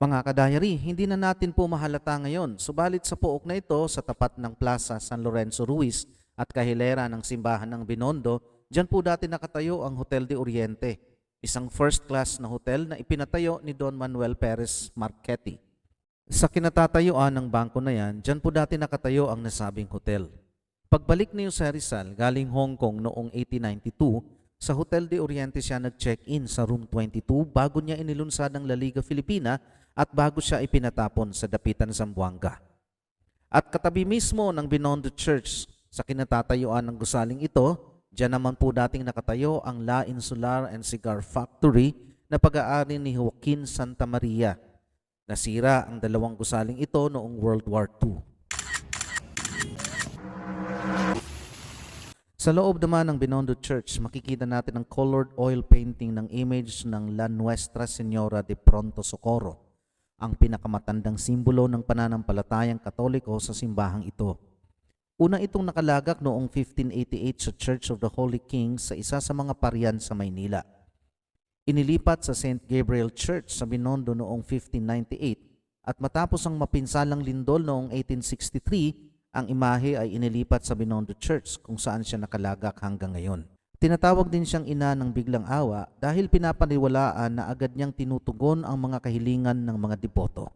Mga kadayari, hindi na natin po mahalata ngayon, subalit sa pook na ito sa tapat ng Plaza San Lorenzo Ruiz at kahilera ng simbahan ng Binondo, dyan po dati nakatayo ang Hotel de Oriente, isang first class na hotel na ipinatayo ni Don Manuel Perez Marchetti. Sa kinatatayuan ng bangko na yan, dyan po dati nakatayo ang nasabing hotel. Pagbalik ni Jose Rizal galing Hong Kong noong 1892, sa Hotel de Oriente siya nag-check-in sa room 22 bago niya inilunsad ang La Liga Filipina at bago siya ipinatapon sa Dapitan Zamboanga. At katabi mismo ng Binondo Church sa kinatatayuan ng gusaling ito, diyan naman po dating nakatayo ang La Insular and Cigar Factory na pag-aari ni Joaquin Santa Maria. Nasira ang dalawang gusaling ito noong World War II. Sa loob naman ng Binondo Church, makikita natin ang colored oil painting ng image ng La Nuestra Señora de Pronto Socorro, ang pinakamatandang simbolo ng pananampalatayang katoliko sa simbahang ito. Una itong nakalagak noong 1588 sa Church of the Holy King sa isa sa mga parian sa Maynila. Inilipat sa St. Gabriel Church sa Binondo noong 1598 at matapos ang mapinsalang lindol noong 1863, ang imahe ay inilipat sa Binondo Church kung saan siya nakalagak hanggang ngayon. Tinatawag din siyang ina ng biglang awa dahil pinapaniwalaan na agad niyang tinutugon ang mga kahilingan ng mga deboto.